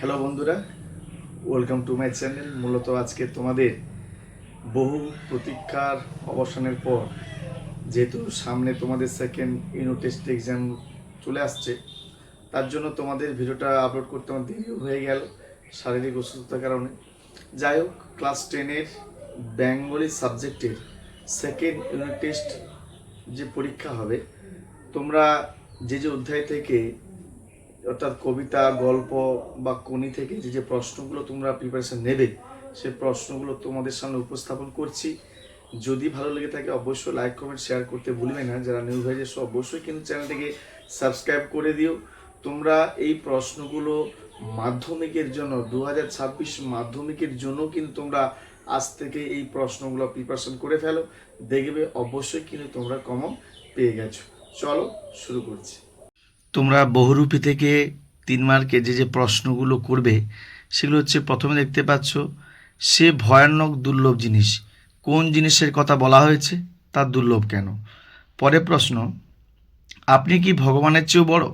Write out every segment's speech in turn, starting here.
Hello বন্ধুরা welcome to my channel মূলত আজকে তোমাদের বহু প্রতীক্ষার অবসানের পর, যেহেতু সামনে তোমাদের সেকেন্ড ইউনিট টেস্ট এক্সাম চলে আসছে, তার জন্য তোমাদের ভিডিওটা আপলোড করতে আমার দেরি হয়ে গেল শারীরিক অসুস্থতার কারণে। যাই হোক ক্লাস টেনের বেঙ্গলি সাবজেক্টের সেকেন্ড ইউনিট টেস্ট যে পরীক্ষা হবে, তোমরা যে যে অধ্যায় থেকে অর্থাৎ কবিতা, গল্প বা কোনি থেকে যে যে প্রশ্নগুলো তোমরা প্রিপারেশন নেবে, সে প্রশ্নগুলো তোমাদের সামনে উপস্থাপন করছি। যদি ভালো লেগে থাকে, অবশ্যই লাইক কমেন্ট শেয়ার করতে ভুলবে না। যারা নিউ ভাইজ এসো অবশ্যই কিন্তু চ্যানেলটিকে সাবস্ক্রাইব করে দিও। তোমরা এই প্রশ্নগুলো মাধ্যমিকের জন্য দু হাজার ছাব্বিশ মাধ্যমিকের জন্য কিন্তু তোমরা আজ থেকে এই প্রশ্নগুলো প্রিপারেশন করে ফেলো। দেখবে অবশ্যই কিন্তু তোমরা কমন পেয়ে গেছো। চলো শুরু করছি। তোমরা বহুরূপী থেকে তিন মার্কে যে যে প্রশ্নগুলো করবে, সেগুলো হচ্ছে প্রথমে দেখতে পাচ্ছ, সে ভয়ানক দুর্লভ জিনিস। কোন জিনিসের কথা বলা হয়েছে, তার দুর্লভ কেন? পরে প্রশ্ন, আপনি কি ভগবানের চেয়েও বড়?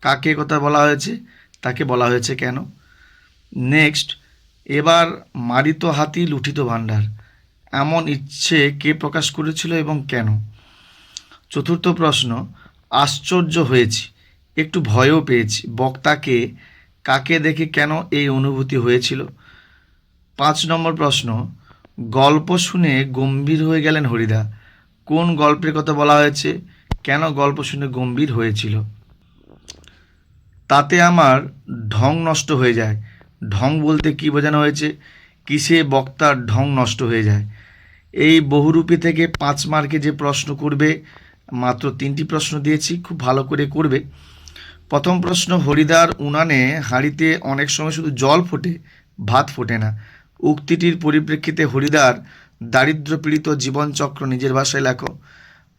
কাকে কথা বলা হয়েছে, তাকে বলা হয়েছে কেন? নেক্সট, এবার মারিত হাতি লুঠিত ভাণ্ডার। এমন ইচ্ছে কে প্রকাশ করেছিল এবং কেন? চতুর্থ প্রশ্ন, আশ্চর্য হয়েছি। একটু ভয়ও পেয়েছি। বক্তাকে কাকে দেখে কেন এই অনুভূতি হয়েছিল? পাঁচ নম্বর প্রশ্ন, গল্প শুনে গম্ভীর হয়ে গেলেন হরিদা। কোন গল্পের কথা বলা হয়েছে? কেন গল্প শুনে গম্ভীর হয়েছিল? তাতে আমার ঢং নষ্ট হয়ে যায়। ঢং বলতে কি বোঝানো হয়েছে? কিসে বক্তার ঢং নষ্ট হয়ে যায়? এই বহুরূপী থেকে পাঁচ মার্কে যে প্রশ্ন করবে, মাত্র তিনটি প্রশ্ন দিয়েছি, খুব ভালো করে করবে। প্রথম প্রশ্ন হরিদার উনানে হাঁড়িতে অনেক সময় শুধু জল ফোটে, ভাত ফোটে না। উক্তিটির পরিপ্রেক্ষিতে হরিদার দারিদ্র পীড়িত জীবনচক্র নিজের ভাষায় লেখো।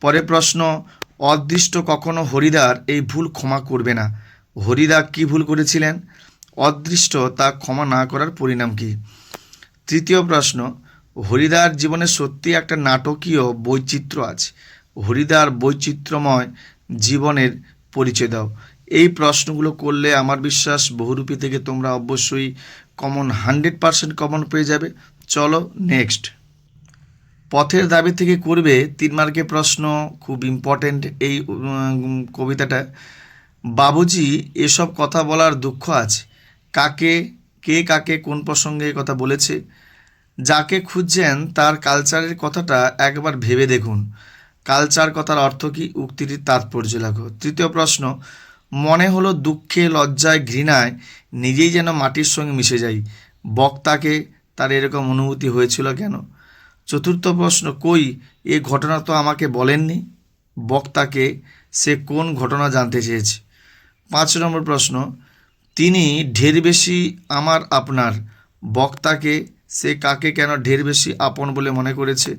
পরে প্রশ্ন, অদৃষ্ট কখনো হরিদার এই ভুল ক্ষমা করবে না? হরিদা কি ভুল করেছিলেন? অদৃষ্ট তা ক্ষমা না করার পরিণাম কি? তৃতীয় প্রশ্ন হরিদার জীবনে সত্যি একটা নাটকীয় বৈচিত্র্য আছে? হরিদার বৈচিত্র্যময় জীবনের পরিচয় দাও। এই প্রশ্নগুলো করলে আমার বিশ্বাস বহুরূপী থেকে তোমরা অবশ্যই কমন হান্ড্রেড পারসেন্ট কমন পেয়ে যাবে। চলো নেক্সট পথের দাবি থেকে করবে তিন মার্কের প্রশ্ন, খুব ইম্পর্ট্যান্ট এই কবিতাটা। বাবুজি, এসব কথা বলার দুঃখ আছে। কাকে, কে কাকে কোন প্রসঙ্গে কথা বলেছে? যাকে খুঁজছেন তার কালচারের কথাটা একবার ভেবে দেখুন। কালচার কথার অর্থ কি? উক্তিটির তাৎপর্য লেখো তৃতীয় প্রশ্ন মনে হলো দুঃখে, লজ্জায়, ঘৃণায় নিজেই যেন মাটির সঙ্গে মিশে যাই। বক্তাকে তার এরকম অনুভূতি হয়েছিল কেন? চতুর্থ প্রশ্ন, কই? এ ঘটনা তো আমাকে বলেননি। বক্তাকে সে কোন ঘটনা জানতে চেয়েছে? পাঁচ নম্বর প্রশ্ন, তিনি ঢের বেশি আমার আপনার। বক্তাকে সে কাকে কেন ঢের বেশি আপন বলে মনে করেছে?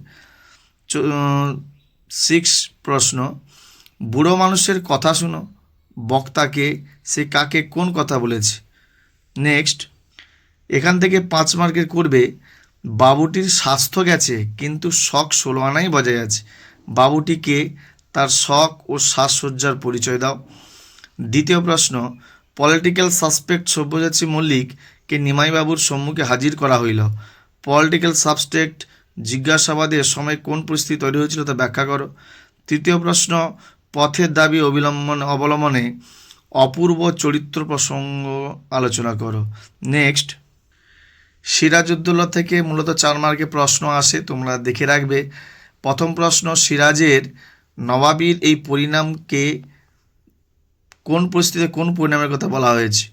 সিক্স প্রশ্ন, বুড়ো মানুষের কথা শুনো। বক্তাকে সে কাকে কোন কথা বলেছে? নেক্সট এখান থেকে পাঁচ মার্কের করবে, বাবুটির স্বাস্থ্য গেছে, কিন্তু শখ ষোলো আনাই বজায় আছে। বাবুটিকে তার শখ ও সাজসজ্জার পরিচয় দাও। দ্বিতীয় প্রশ্ন পলিটিক্যাল সাসপেক্ট সব্যসাচী মল্লিককে নিমাইবাবুর সম্মুখে হাজির করা হইল। পলিটিক্যাল সাবস্টেক্ট জিজ্ঞাসাবাদের সময় কোন পরিস্থিতি তৈরি হয়েছিল তা ব্যাখ্যা করো। তৃতীয় প্রশ্ন পথের দাবি অবিলম্বন, অবলম্বনে অপূর্ব চরিত্র প্রসঙ্গ আলোচনা করো। নেক্সট সিরাজউদ্দৌলা থেকে মূলত চার মার্কে প্রশ্ন আসে, তোমরা দেখে রাখবে। প্রথম প্রশ্ন, সিরাজের নবাবীর এই পরিণামকে কোন পরিস্থিতিতে কোন পরিণামের কথা বলা হয়েছে?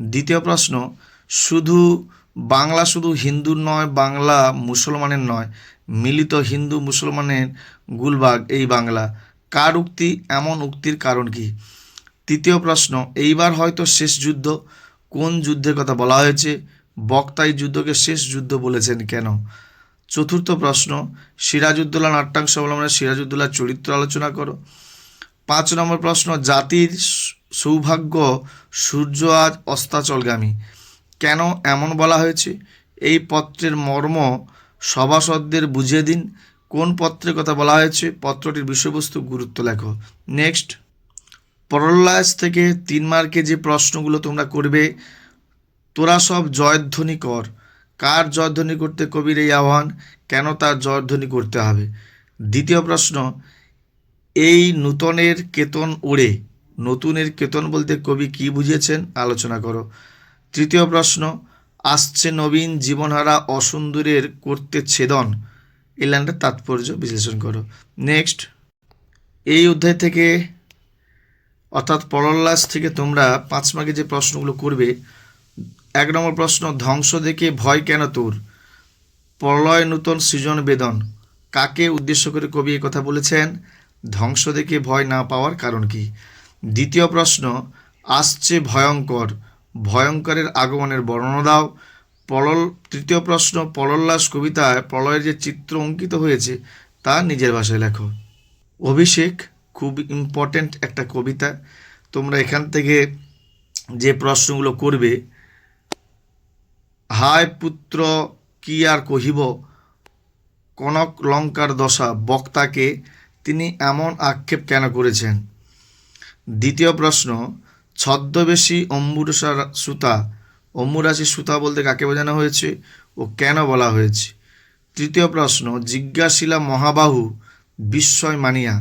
দ্বিতীয় প্রশ্ন, শুধু বাংলা শুধু হিন্দু নয়, বাংলা মুসলমানের নয়, মিলিত হিন্দু মুসলমানের গুলবাগ এই বাংলা। কার উক্তি, এমন উক্তির কারণ কি? তৃতীয় প্রশ্ন, এইবার হয়তো শেষ যুদ্ধ, কোন যুদ্ধের কথা বলা হয়েছে? বক্তাই যুদ্ধকে শেষ যুদ্ধ বলেছেন কেন? চতুর্থ প্রশ্ন সিরাজউদ্দৌলা নাট্যাংশ অবলম্বনে সিরাজউদ্দৌলার চরিত্র আলোচনা করো। পাঁচ নম্বর প্রশ্ন, জাতির সৌভাগ্য সূর্য আজ অস্তাচলগামী। কেন এমন বলা হয়েছে? এই পত্রের মর্ম সভাসদদের বুঝিয়ে দিন। কোন পত্রের কথা বলা হয়েছে? পত্রটির বিষয়বস্তু গুরুত্ব লেখো। নেক্সট, পরল্লাস থেকে তিন মার্কে যে প্রশ্নগুলো তোমরা করবে, তোরা সব জয়ধ্বনি কর। কার জয়ধ্বনি করতে কবির এই আহ্বান? কেন তার জয়ধ্বনি করতে হবে? দ্বিতীয় প্রশ্ন, এই নূতনের কেতন ওড়ে। নতুনের কেতন বলতে কবি কি বুঝিয়েছেন? আলোচনা করো। তৃতীয় প্রশ্ন, আসছে নবীন জীবনহারা অসুন্দরের করতে ছেদন। এই তাৎপর্য বিশ্লেষণ করো। নেক্সট এই অধ্যায় থেকে, অর্থাৎ পরল্লাস থেকে তোমরা পাঁচ মার্কে যে প্রশ্নগুলো করবে, এক নম্বর প্রশ্ন, ধ্বংস দেখে ভয় কেন তোর? প্রলয় নূতন সৃজন বেদন। কাকে উদ্দেশ্য করে কবি কথা বলেছেন? ধ্বংস দেখে ভয় না পাওয়ার কারণ কি? দ্বিতীয় প্রশ্ন, আসছে ভয়ঙ্কর। ভয়ঙ্করের আগমনের বর্ণনা দাও। পলল, তৃতীয় প্রশ্ন পলল্লাস কবিতায় প্রলয়ের যে চিত্র অঙ্কিত হয়েছে, তা নিজের ভাষায় লেখো। অভিষেক, খুব ইম্পর্ট্যান্ট একটা কবিতা। তোমরা এখান থেকে যে প্রশ্নগুলো করবে, হায় পুত্র, কি আর কহিব? কনক লঙ্কার দশা, বক্তাকে তিনি এমন আক্ষেপ কেন করেছেন? দ্বিতীয় প্রশ্ন, ছদ্মবেশী অম্বুরসা সুতা অম্বুরাশি সুতা বলতে কাকে বোঝানো হয়েছে ও কেন বলা হয়েছে? তৃতীয় প্রশ্ন, জিজ্ঞাসীলা মহাবাহু, বিস্ময় মানিয়া।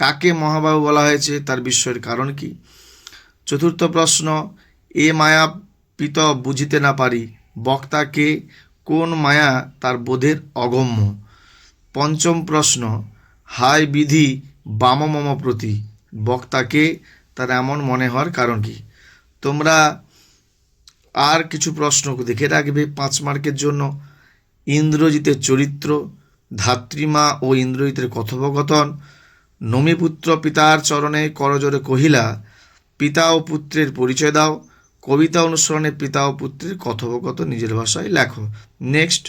কাকে মহাবাহু বলা হয়েছে তার বিস্ময়ের কারণ কি? চতুর্থ প্রশ্ন, এ মায়া পিত বুঝিতে না পারি বক্তাকে কোন মায়া তার বোধের অগম্য? পঞ্চম প্রশ্ন, হায় বিধি বাম মম প্রতি বক্তাকে তার এমন মনে হওয়ার কারণ কি? তোমরা আর কিছু প্রশ্ন দেখে রাখবে পাঁচ মার্কের জন্য। ইন্দ্রজিতের চরিত্র, ধাত্রীমা ও ইন্দ্রজিতের কথোপকথন, নমিপুত্র পিতার চরণে করজোরে কহিলা, পিতা ও পুত্রের পরিচয় দাও। কবিতা অনুসরণে পিতা ও পুত্রের কথোপকথন নিজের ভাষায় লেখো। নেক্সট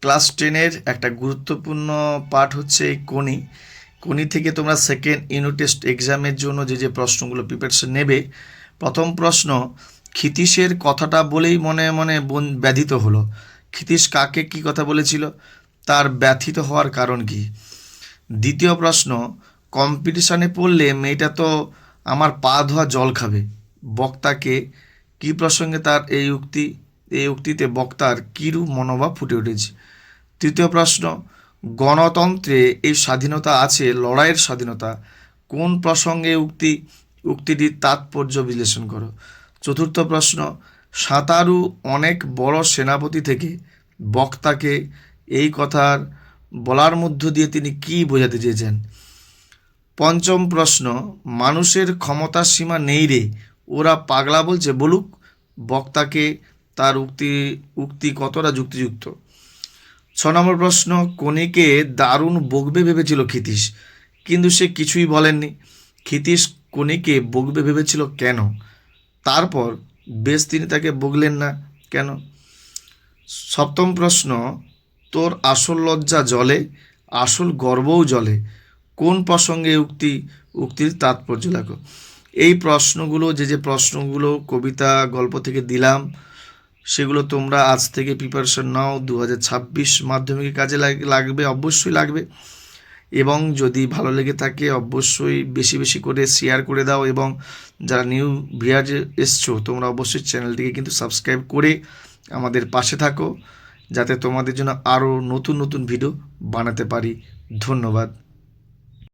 ক্লাস টেনের একটা গুরুত্বপূর্ণ পাঠ হচ্ছে এই কোনি কোনি থেকে তোমরা সেকেন্ড ইউনিট টেস্ট এক্সামের জন্য যে যে প্রশ্নগুলো প্রিপারেশন নেবে, প্রথম প্রশ্ন ক্ষিতীশের কথাটা বলেই মনে মনে বন ব্যাধিত হলো। ক্ষিতীশ কাকে কি কথা বলেছিল? তার ব্যথিত হওয়ার কারণ কি? দ্বিতীয় প্রশ্ন, কম্পিটিশানে পড়লে মেয়েটা তো আমার পা ধোয়া জল খাবে। বক্তাকে কি প্রসঙ্গে তার এই উক্তি, এই উক্তিতে বক্তার কিরূপ মনোভাব ফুটে উঠেছে? তৃতীয় প্রশ্ন, গণতন্ত্রে এই স্বাধীনতা আছে, লড়াইয়ের স্বাধীনতা। কোন প্রসঙ্গে উক্তি, উক্তিটির তাৎপর্য বিশ্লেষণ করো? চতুর্থ প্রশ্ন, সাঁতারু অনেক বড় সেনাপতি থেকে বক্তাকে এই কথার বলার মধ্য দিয়ে তিনি কি বোঝাতে চেয়েছেন? পঞ্চম প্রশ্ন, মানুষের ক্ষমতার সীমা নেই রে, ওরা পাগলা বলছে, বলুক বক্তাকে তার উক্তি উক্তি কতটা যুক্তিযুক্ত? ছ নম্বর প্রশ্ন কনিকে দারুণ বকবে ভেবেছিল ক্ষিতীশ, কিন্তু সে কিছুই বলেননি। ক্ষিতীশ কনিকে বকবে ভেবেছিল কেন? তারপর বেশ তিনি তাকে বগলেন না। কেন? সপ্তম প্রশ্ন, তোর আসল লজ্জা জলে, আসল গর্বও জলে। কোন প্রসঙ্গে উক্তি, উক্তির তাৎপর্য লেখো এই প্রশ্নগুলো, যে যে প্রশ্নগুলো কবিতা, গল্প থেকে দিলাম, সেগুলো তোমরা আজ থেকে প্রিপারেশন নাও। দু হাজার ছাব্বিশ মাধ্যমিকের কাজে লাগ- লাগবে, অবশ্যই লাগবে। এবং যদি ভালো লেগে থাকে, অবশ্যই বেশি বেশি করে শেয়ার করে দাও এবং যারা নিউ ভিয়ার এসছো, তোমরা অবশ্যই চ্যানেলটিকে কিন্তু সাবস্ক্রাইব করে আমাদের পাশে থাকো, যাতে তোমাদের জন্য আরও নতুন নতুন ভিডিও বানাতে পারি। ধন্যবাদ।